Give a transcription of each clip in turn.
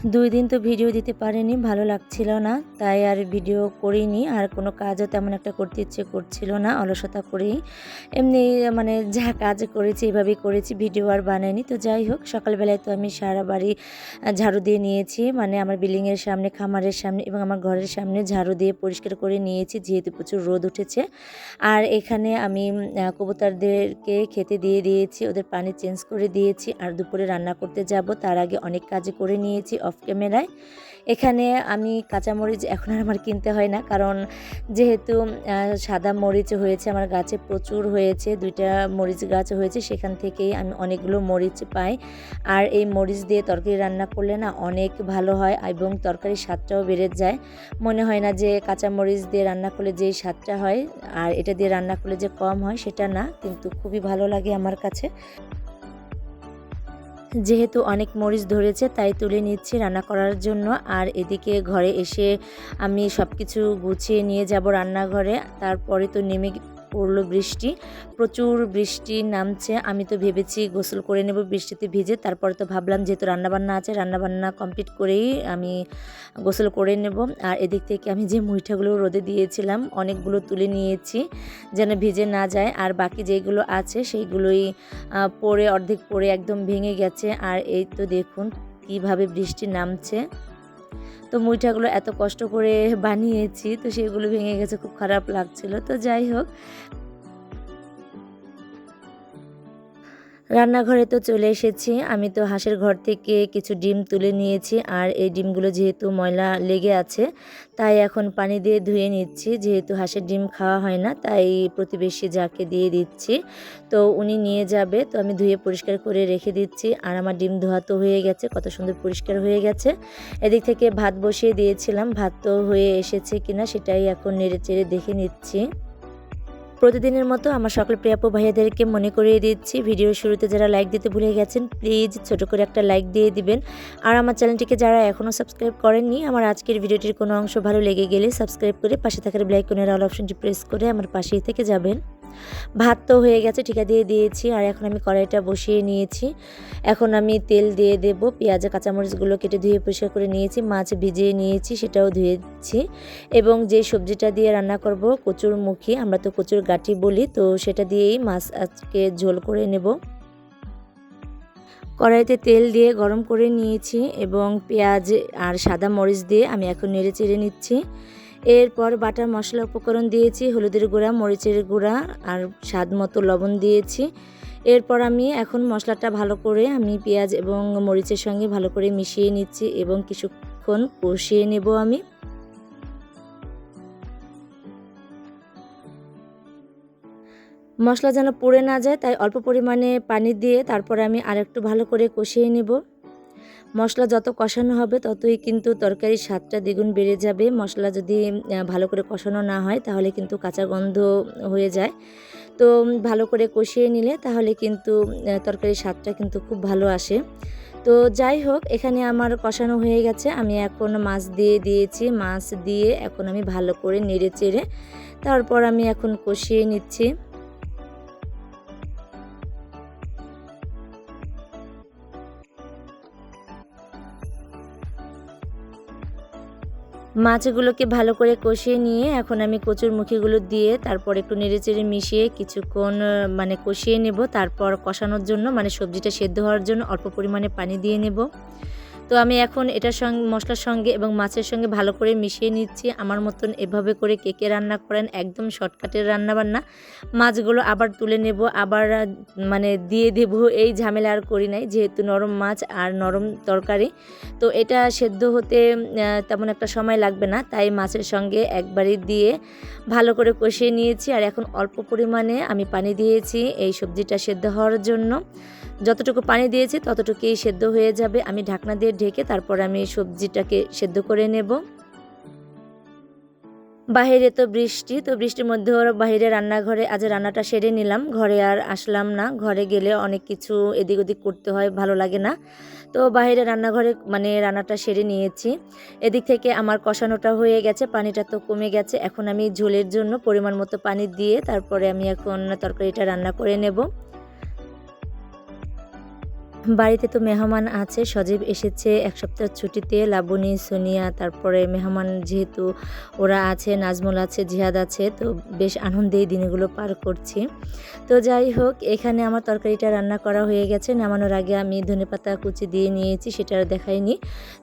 দুই দিন তো ভিডিও দিতে পারিনি, ভালো লাগছিল না। তাই আর ভিডিও করিনি, আর কোনো কাজও তেমন একটা করতে ইচ্ছে করছিল না, অলসতা করেই এমনি মানে যা কাজ করেছি, এভাবেই করেছি, ভিডিও আর বানাইনি। তো যাই হোক, সকালবেলায় তো আমি সারা বাড়ি ঝাড়ু দিয়ে নিয়েছি মানে আমার বিল্ডিংয়ের সামনে, খামারের সামনে এবং আমার ঘরের সামনে ঝাড়ু দিয়ে পরিষ্কার করে নিয়েছি, যেহেতু প্রচুর রোদ উঠেছে। আর এখানে আমি কবুতরদেরকে খেতে দিয়ে দিয়েছি, ওদের পানি চেঞ্জ করে দিয়েছি, আর দুপুরে রান্না করতে যাব, তার আগে অনেক কাজ করে নিয়েছি অফ ক্যামেরায় এখানে আমি কাঁচামরিচ এখন আর আমার কিনতে হয় না, কারণ যেহেতু সাদা মরিচ হয়েছে, আমার গাছে প্রচুর হয়েছে, দুইটা মরিচ গাছ হয়েছে, সেখান থেকেই আমি অনেকগুলো মরিচ পাই। আর এই মরিচ দিয়ে তরকারি রান্না করলে না অনেক ভালো হয় এবং তরকারির স্বাদটাও বেড়ে যায়। মনে হয় না যে কাঁচা মরিচ দিয়ে রান্না করলে যেই স্বাদটা হয়, আর এটা দিয়ে রান্না করলে যে কম হয়, সেটা না, কিন্তু খুবই ভালো লাগে আমার কাছে। যেহেতু অনেক মরিচ ধরেছে, তাই তুলে নিচ্ছি রান্না করার জন্য। আর এদিকে ঘরে এসে আমি সব কিছু গুছিয়ে নিয়ে যাব রান্নাঘরে। তারপরে তো নেমে পড়ল বৃষ্টি। প্রচুর বৃষ্টি নামছে, আমি তো ভেবেছি গোসল করে নেব, বৃষ্টিতে ভিজে তারপরে তো ভাবলাম যেহেতু রান্নাবান্না আছে, রান্নাবান্না কমপ্লিট করেই আমি গোসল করে নেব। আর এদিক থেকে আমি যে মুইঠাগুলো রোদে দিয়েছিলাম, অনেকগুলো তুলে নিয়েছি যেন ভিজে না যায়। আর বাকি যেগুলো আছে সেইগুলোই পড়ে অর্ধেক পড়ে একদম ভেঙে গেছে। আর এই তো দেখুন কীভাবে বৃষ্টি নামছে। তো মুইঠাগুলো এত কষ্ট করে বানিয়েছি, তো সেগুলো ভেঙে গেছে, খুব খারাপ লাগছিল। তো যাই হোক রান্নাঘরে তো চলে এসেছি। আমি তো হাঁসের ঘর থেকে কিছু ডিম তুলে নিয়েছি আর এই ডিমগুলো যেহেতু ময়লা লেগে আছে, তাই এখন পানি দিয়ে ধুয়ে নিচ্ছি। যেহেতু হাঁসের ডিম খাওয়া হয় না, তাই প্রতিবেশী যাকে দিয়ে দিচ্ছি, তো উনি নিয়ে যাবে। তো আমি ধুয়ে পরিষ্কার করে রেখে দিচ্ছি। আর আমার ডিম ধোয়া তো হয়ে গেছে, কত সুন্দর পরিষ্কার হয়ে গেছে। এদিক থেকে ভাত বসিয়ে দিয়েছিলাম। ভাত তো হয়ে এসেছে কিনা সেটাই এখন নেড়ে চেড়ে দেখে নিচ্ছি। প্রতিদিনের মতো আমার সকল প্রিয়াপু ভাইয়াদেরকে মনে করিয়ে দিচ্ছি, ভিডিওর শুরুতে যারা লাইক দিতে ভুলে গেছেন প্লিজ ছোট করে একটা লাইক দিয়ে দিবেন। আর আমার চ্যানেলটিকে যারা এখনও সাবস্ক্রাইব করেননি, আমার আজকের ভিডিওটির কোনো অংশ ভালো লেগে গেলে সাবস্ক্রাইব করে পাশে থাকার ব্ল্যাক কোনের অল অপশনটি প্রেস করে আমার পাশেই থেকে যাবেন। ভাত তো হয়ে গেছে ঠিকা দিয়ে দিয়েছি, আর এখন আমি কড়াইটা বসিয়ে নিয়েছি। এখন আমি তেল দিয়ে দেব, পেঁয়াজ কাঁচামরিচগুলো কেটে ধুয়ে পরিষ্কার করে নিয়েছি, মাছ ভিজিয়ে নিয়েছি, সেটাও ধুয়েছি। এবং যে সবজিটা দিয়ে রান্না করব, কচুর মুখী, আমরা তো কচুর গাঠি বলি, তো সেটা দিয়েই মাছ আজকে ঝোল করে নেব। কড়াইতে তেল দিয়ে গরম করে নিয়েছি, এবং পেঁয়াজ আর সাদা মরিচ দিয়ে আমি এখন নেড়ে চেড়ে নিচ্ছি। এরপর বাটা মশলা উপকরণ দিয়েছি, হলুদের গুঁড়া, মরিচের গুঁড়া আর স্বাদ মতো লবণ দিয়েছি। এরপর আমি এখন মশলাটা ভালো করে আমি পেঁয়াজ এবং মরিচের সঙ্গে ভালো করে মিশিয়ে নিচ্ছি এবং কিছুক্ষণ কষিয়ে নেব আমি। মশলা যেন পুড়ে না যায়, তাই অল্প পরিমাণে পানি দিয়ে তারপরে আমি আরেকটু ভালো করে কষিয়ে নেব। মশলা যত কষানো হবে ততই কিন্তু তরকারির স্বাদটা দ্বিগুণ বেড়ে যাবে। মশলা যদি ভালো করে কষানো না হয় তাহলে কিন্তু কাঁচা গন্ধ হয়ে যায়। তো ভালো করে কষিয়ে নিলে তাহলে কিন্তু তরকারির স্বাদটা কিন্তু খুব ভালো আসে। তো যাই হোক, এখানে আমার কষানো হয়ে গেছে। আমি এখন মাছ দিয়ে দিয়েছি। মাছ দিয়ে এখন আমি ভালো করে নেড়ে চেড়ে তারপর আমি এখন কষিয়ে নিচ্ছি। মাছগুলোকে ভালো করে কষিয়ে নিয়ে এখন আমি কচুর মুখিগুলো দিয়ে তারপর একটু নেড়েচেড়ে মিশিয়ে কিছুক্ষণ মানে কষিয়ে নেব। তারপর কষানোর জন্য মানে সবজিটা সেদ্ধ হওয়ার জন্য অল্প পরিমাণে পানি দিয়ে নেব। তো আমি এখন এটার সঙ্গে মশলার সঙ্গে এবং মাছের সঙ্গে ভালো করে মিশিয়ে নিচ্ছি। আমার মতন এভাবে করে কেকে রান্না করেন একদম শর্টকাটের রান্না বান্না। মাছগুলো আবার তুলে নেব, আবার মানে দিয়ে দেব, এই ঝামেলা আর করি নাই, যেহেতু নরম মাছ আর নরম তরকারি। তো এটা সেদ্ধ হতে তেমন একটা সময় লাগবে না, তাই মাছের সঙ্গে একবারই দিয়ে ভালো করে কষিয়ে নিয়েছি। আর এখন অল্প পরিমাণে আমি পানি দিয়েছি এই সবজিটা সেদ্ধ হওয়ার জন্য। যতটুকু পানি দিয়েছি ততটুকুই সেদ্ধ হয়ে যাবে। আমি ঢাকনা দিয়ে ঢেকে তারপর আমি সবজিটাকে সেদ্ধ করে নেব। বাইরে তো বৃষ্টি, তো বৃষ্টির মধ্যে ওর বাইরে রান্নাঘরে আজ রান্নাটা সেরে নিলাম। ঘরে আর আসলাম না। ঘরে গেলে অনেক কিছু এদিক ওদিক করতে হয়, ভালো লাগে না। তো বাইরে রান্নাঘরে মানে রান্নাটা সেরে নিয়েছি। এদিক থেকে আমার কষানোটা হয়ে গেছে, পানিটা তো কমে গেছে। এখন আমি ঝোলের জন্য পরিমাণ মতো পানি দিয়ে তারপরে আমি এখন তরকারিটা রান্না করে নেব। বাড়িতে তো মেহমান আছে, সজীব এসেছে, এক সপ্তাহ ছুটিতে, লাবণী, সোনিয়া, তারপরে মেহমান যেহেতু ওরা আছে, নাজমুল আছে, জিহাদ আছে, তো বেশ আনন্দেই দিনগুলো পার করছি। তো যাই হোক, এখানে আমার তরকারিটা রান্না করা হয়ে গেছে, নামানোর আগে আমি ধনেপাতা কুচি দিয়ে নিয়েছি, সেটা দেখাইনি।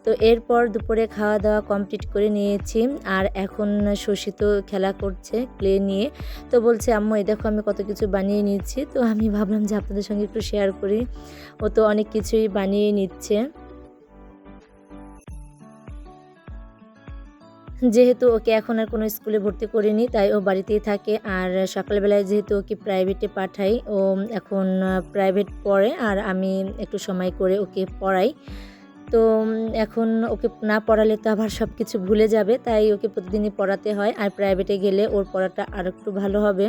তো এরপর দুপুরে খাওয়া দাওয়া কমপ্লিট করে নিয়েছি, আর এখন শশী তো খেলা করছে, প্লে নিয়ে। তো বলছে, আম্মু, এই দেখো আমি কত কিছু বানিয়ে নিয়েছি। তো আমি ভাবলাম যে আপনাদের সঙ্গে একটু শেয়ার করি। ও তো অনেক কিছুই বানিয়ে নিচ্ছে। যেহেতু ওকে এখন আর কোনো স্কুলে ভর্তি করিনি, তাই ও বাড়িতেই থাকে। আর সকালবেলায় যেহেতু ওকে প্রাইভেটে পাঠাই, ও এখন প্রাইভেট পড়ে, আর আমি একটু সময় করে ওকে পড়াই। তো এখন ওকে না পড়ালে তো আবার সব কিছু ভুলে যাবে, তাই ওকে প্রতিদিনই পড়াতে হয়। আর প্রাইভেটে গেলে ওর পড়াটা আর একটু ভালো হবে।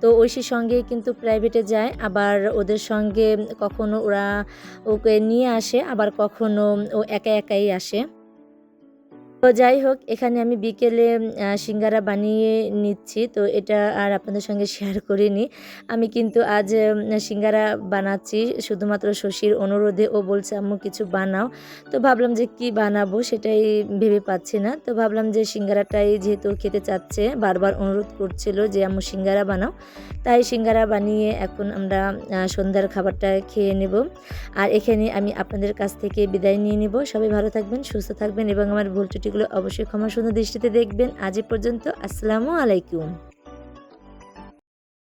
তো ঐশীর সঙ্গে কিন্তু প্রাইভেটে যায়, আবার ওদের সঙ্গে কখনো ওরা ওকে নিয়ে আসে, আবার কখনো ও একা একাই আসে। তো যাই হোক, এখানে আমি বিকেলে সিঙ্গারা বানিয়ে নিচ্ছি। তো এটা আর আপনাদের সঙ্গে শেয়ার করিনি। আমি কিন্তু আজ সিঙ্গারা বানাচ্ছি। শুধুমাত্র শশীর অনুরোধে ও বলছে, আম্মু, কিছু বানাও। তো ভাবলাম যে কি বানাবো সেটাই ভেবে পাচ্ছি না। তো ভাবলাম যে সিঙ্গারাটাই যেহেতু খেতে চাচ্ছে, বারবার অনুরোধ করছিল যে, আম্মু, সিঙ্গারা বানাও। তাই সিঙ্গারা বানিয়ে এখন আমরা সন্ধ্যার খাবারটা খেয়ে নেব। আর এখানে আমি আপনাদের কাছ থেকে বিদায় নিয়ে নিব। সবাই ভালো থাকবেন, সুস্থ থাকবেন এবং আমার ভুল ত্রুটিগুলো অবশ্যই ক্ষমা সুন্দর দৃষ্টিতে দেখবেন। আজ পর্যন্ত আসসালামু আলাইকুম।